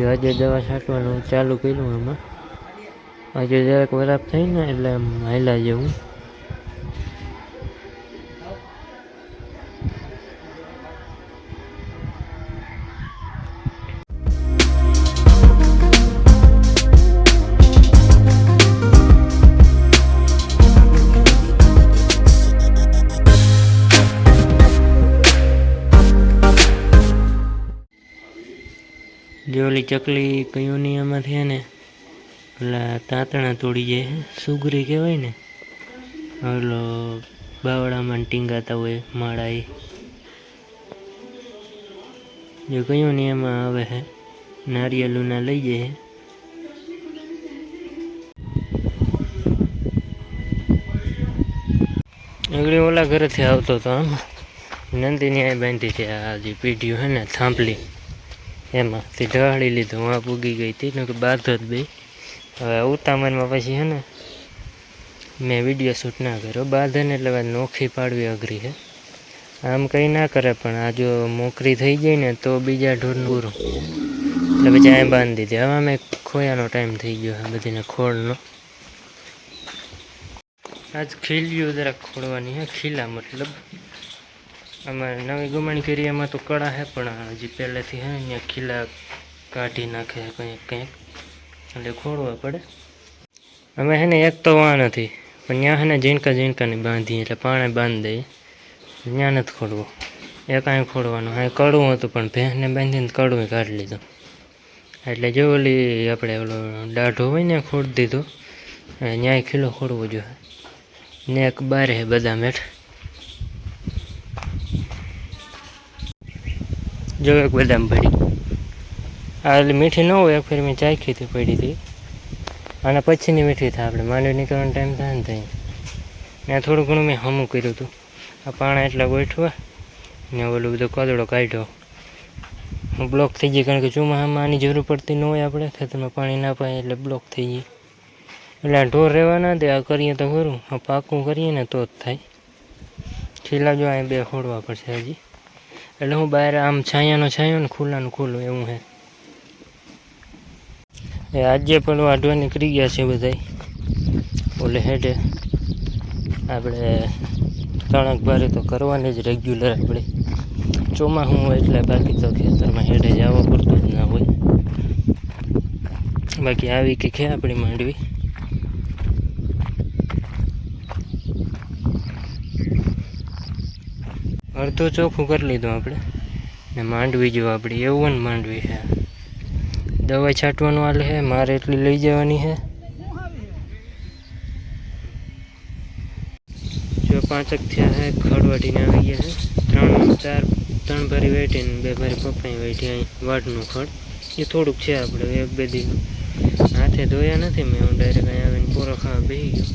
જો આજે દવા છાંટવાનું ચાલુ કર્યું એમાં આજે જરાક વરાપ થઈ ને એટલે આમ હાલ્યા જેવું જે ઓલી ચકલી કયું નિયમમાં છે ને પેલા તાંતણા તોડી જાય સુગરી કહેવાય ને, ઓલો બાવળામાં ટીંગાતા હોય માળા એ. જે કયું નિયમમાં આવે છે નારિયેલુના લઈ જાય આગળ ઓલા ઘરેથી આવતો હતો આમ, નંદિની આ બાંધી છે આ જે પીઢીઓ છે ને, થાંભલી. એમાં તે લીધું, આ પૂગી ગઈ હતી ને બાદ જ બે. હવે ઉતામનમાં પછી છે ને, મેં વીડિયો શૂટ ના કર્યો. બાંધે એટલે વાત નોખી પાડવી અઘરી છે આમ કંઈ ના કરે, પણ આ જો મોકરી થઈ જાય ને, તો બીજા ઢોરનું પૂરું. એટલે પછી આ બાંધી દીધી હવે અમે ખોયાનો ટાઈમ થઈ ગયો છે બધીને ખોળનો. આજ ખીલ્યું જરાક ખોળવાની હે, ખીલા મતલબ. અમારે નવી ગુમણ કરી, એમાં તો કળા હે, પણ હજી પહેલેથી હે, અહીંયા ખીલા કાઢી નાખે કંઈક કંઈક. એટલે ખોડવા પડે. અમે હે ને એક તો વા નથી, પણ ત્યાં હે ને ઝીણકા ઝીણકાની બાંધી, એટલે પાણે બાંધી દઈએ. ત્યાં નથી ખોડવો એ કાંઈ ખોડવાનું હા કડવું હતું, પણ ભેંસને બાંધીને કડવું કાઢી લીધું. એટલે જો ઓલી આપણે ઓલો દાઢો હોય ને ખોડી દીધો ન્યાય ખીલો ખોડવો જોઈએ. ને એક બારે હે બદામ જો એક બદામ પડી આ એટલે મીઠી ન હોય, એક ફેર મેં ચાખી હતી, પડી હતી. અને પછીની મીઠી થાય આપણે. માંડવી નીકળવાનો ટાઈમ થાય ને ત્યાં ને થોડું ઘણું મેં હમું કર્યું હતું. આ પાણા એટલા ગોઠવા, ને ઓલું બધો કોદડો કાઢ્યો. હું બ્લોક થઈ ગઈ, કારણ કે ચોમાસામાં આની જરૂર પડતી ન હોય આપણે. ખેતરમાં પાણી ના પાય એટલે બ્લોક થઈ ગઈ. એટલે આ ઢોર રહેવાના દે આ કરીએ તો ખરું. આ પાકું કરીએ ને તો જ થાય. છેલ્લા જો અહીં બે ખોડવા પડશે હજી. એટલે હું બહાર આમ છાયાનો છાયો ને ખુલ્લાનું ખુલ્લું એવું હે. એ આજે પણ વાઢવા નીકળી ગયા છે બધા ઓલે હેડે આપણે કણક ભારે તો કરવાની જ રેગ્યુલર આપણે ચોમાસું હોય એટલે બાકી તો ખેતરમાં હેડે જવા પડતું જ ના હોય. બાકી આવી કે ખે આપણી માંડવી? અડધું ચોખ્ખું કરી લીધું આપણે. ને માંડવી જો આપણી, એવું ને માંડવી છે. દવા છાંટવાનું હાલ છે, મારે એટલી લઈ જવાની છે. જો પાંચક થયા છે, ખડવાટીને આવી ગયા છે. ત્રણ ચાર, ત્રણ ભરી વેટીને બે ભરી પપ્પાઈ વેઠી અહીં વાડનું ખડ. એ થોડુંક છે આપણે, એક બે દિવસ હાથે ધોયા નથી, મેં હું ડાયરેક્ટ અહીં આવીને પૂરો ખાવા બેસી ગયો.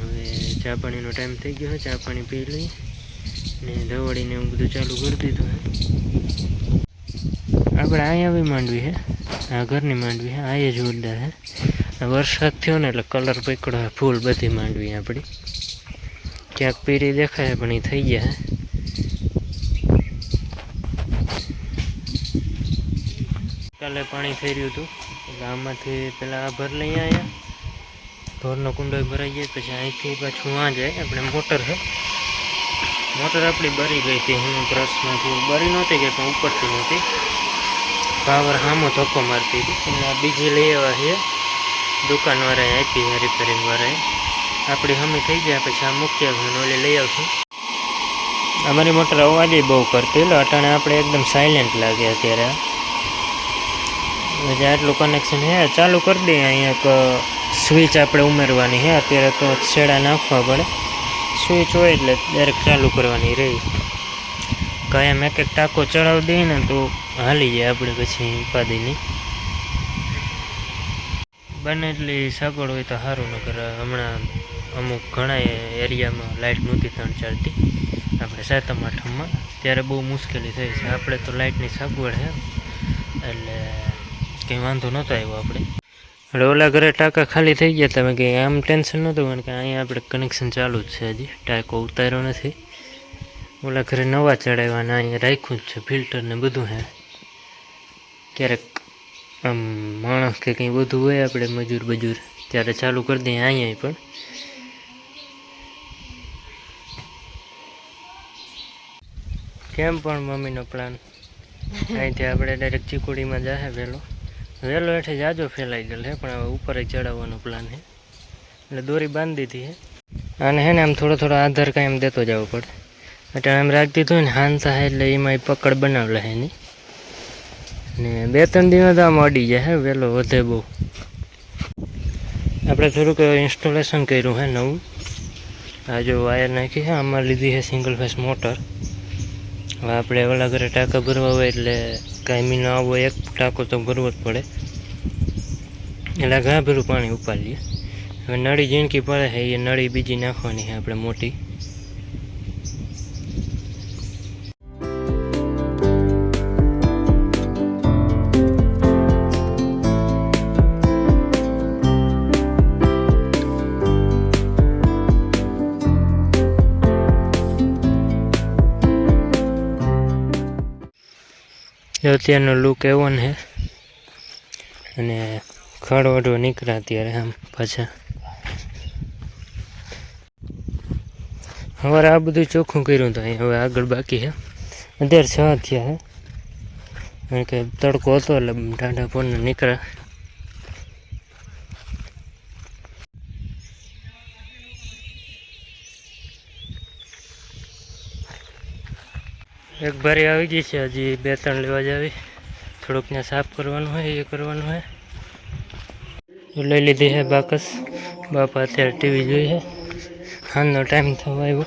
હવે ચા પાણીનો ટાઈમ થઈ ગયો ચા પાણી પી લઈ ને દવાડીને એવું બધું ચાલુ કરી દીધું હે. આપણે અહીંયા બી માંડવી છે આ ઘરની માંડવી છે આ જોરદાર છે વરસાદ થયો ને એટલે કલર પકડો ફૂલ બધી માંડવી આપણી. ક્યાંક પીરી દેખાય પણ એ થઈ ગયા છે કાલે પાણી રહ્યું હતું, એટલે આમાંથી આ ભર લઈ આવ્યા ઢોરનો કુંડો ભરાઈ જાય પછી અહીંથી પાછું આ જાય, આપણે મોટર છે મોટર આપણી બરી ગઈ હતી, હું બ્રશમાંથી બરી નહોતી ગઈ, પણ ઉપરથી નહોતી. પાવર હામો ધક્કો મારતી હતી. અને બીજી લઈ આવ્યા છે, દુકાનવાળાએ આપી છે રિપેરિંગવાળાએ આપણી હમી થઈ ગયા પછી આ મૂકી આવીને ઓલી લઈ આવશું. અમારી મોટર અવાજે બહુ કરતી એટલે અટાણે આપણે એકદમ સાયલેન્ટ લાગે અત્યારે. જે આટલું કનેક્શન હે ચાલુ કરી દઈએ, અહીંયા એક સ્વિચ આપણે ઉમેરવાની છે, અત્યારે તો છેડા નાખવા પડે. સ્વિચ હોય એટલે ડાયરેક્ટ ચાલુ કરવાની રહી. કાયમ એક એક ટાંકો ચડાવી દઈએ ને તો હાલી જાય આપણે પછી ઉપાધિની. બને એટલી સગવડ હોય તો સારું નગર હમણાં અમુક ઘણા એરિયામાં લાઇટ નહોતી ત્રણ ચાલતી આપણે સાતમ આઠમમાં. ત્યારે બહુ મુશ્કેલી થઈ છે. આપણે તો લાઇટની સગવડ છે. એટલે કંઈ વાંધો નહોતો આવ્યો આપણે. ઓલા ઘરે ટાંકા ખાલી થઈ ગયા તમે કંઈ આમ ટેન્શન નહોતું કારણ કે અહીંયા આપણે કનેક્શન ચાલુ જ છે હજી. ટાંકો ઉતાર્યો નથી. ઓલા ઘરે નવા ચડાવવાના અહીંયા રાખ્યું જ છે ફિલ્ટર ને બધું હે. ક્યારેક આમ માણસ કે કંઈ બધું હોય આપણે મજૂર બજૂર ત્યારે ચાલુ કરી દઈએ અહીંયા પણ. કેમ પણ મમ્મીનો પ્લાન અહીંથી આપણે ડાયરેક્ટ ચીકુડીમાં જાહે વહેલો. વહેલો હેઠે જાજો ફેલાઈ ગયેલ છે પણ હવે ઉપર ચડાવવાનો પ્લાન છે એટલે દોરી બાંધી દીધી છે અને હે ને આમ થોડો થોડો આધાર કાંઈ એમ દેતો જવો પડે. એટલે આમ રાખી દીધું ને હાન થાય એટલે એમાં પકડ બનાવેલા છે એની ને બે ત્રણ દિવસ તો આમ અડી જાય હે વહેલો વધે બહુ. આપણે થોડુંક ઇન્સ્ટોલેશન કર્યું હે નવું. આ જો વાયર નાખી છે આમાં લીધી છે સિંગલ ફેસ મોટર હવે આપણે ઓલા ઘરે ટાંકા ભરવા હોય એટલે કાયમી ન આવો એક ટાંકો તો ભરવો જ પડે. એટલે ઘણા ભેરું પાણી ઉપાડીએ. હવે નળી જીણકી પડે છે એ નળી બીજી નાખવાની છે આપણે મોટી. અત્યારનો લુક એવો ને અને ખડવડો નીકળ્યા અત્યારે આમ પાછા. હવે આ બધું ચોખ્ખું કર્યું તો અહીં હવે આગળ બાકી છે અત્યારે છ થયા છે કારણ કે તડકો હતો એટલે ટાઢા ફોન નીકળ્યા. એક બારી આવી ગઈ છે, હજી બે ત્રણ લેવા જાવી થોડુંક ત્યાં સાફ કરવાનું હોય, એ કરવાનું હોય. લઈ લીધી છે બાકસ. બાપા અત્યારે ટીવી જોઈ છે. ટાઈમ થવા આવ્યો.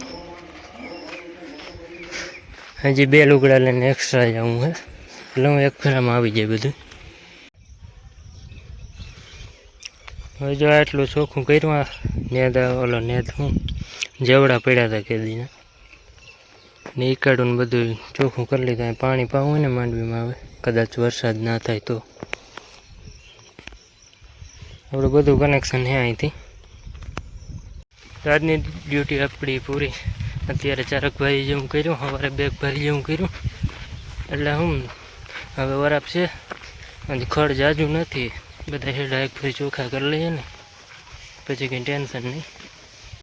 હજી બે લુગડા લઈને એક્સ્ટ્રા જવું છે એટલે હું એક ફેરામાં આવી જાય બધું. હવે જો આટલું ચોખ્ખું કર્યું આ, નેદ ઓલો નેદ હું, જેવડા પડ્યા હતા કેદીના. ને ને બધું ચોખ્ખું કરી લીધું. પાણી પાવું ને માંડવીમાં આવે. કદાચ વરસાદ ના થાય તો. આપણું બધું કનેક્શન છે અહીંથી. આજની ડ્યુટી આપણી પૂરી. અત્યારે ચારકભાઈ જેવું કર્યું, સવારે બેગ ભરી જેવું કર્યું. એટલે હું, હવે વરાપ છે. અને ખડ જાજુ નથી. બધા હેડા એક ફરી ચોખ્ખા કરી લઈએ ને. પછી કંઈ ટેન્શન નહીં.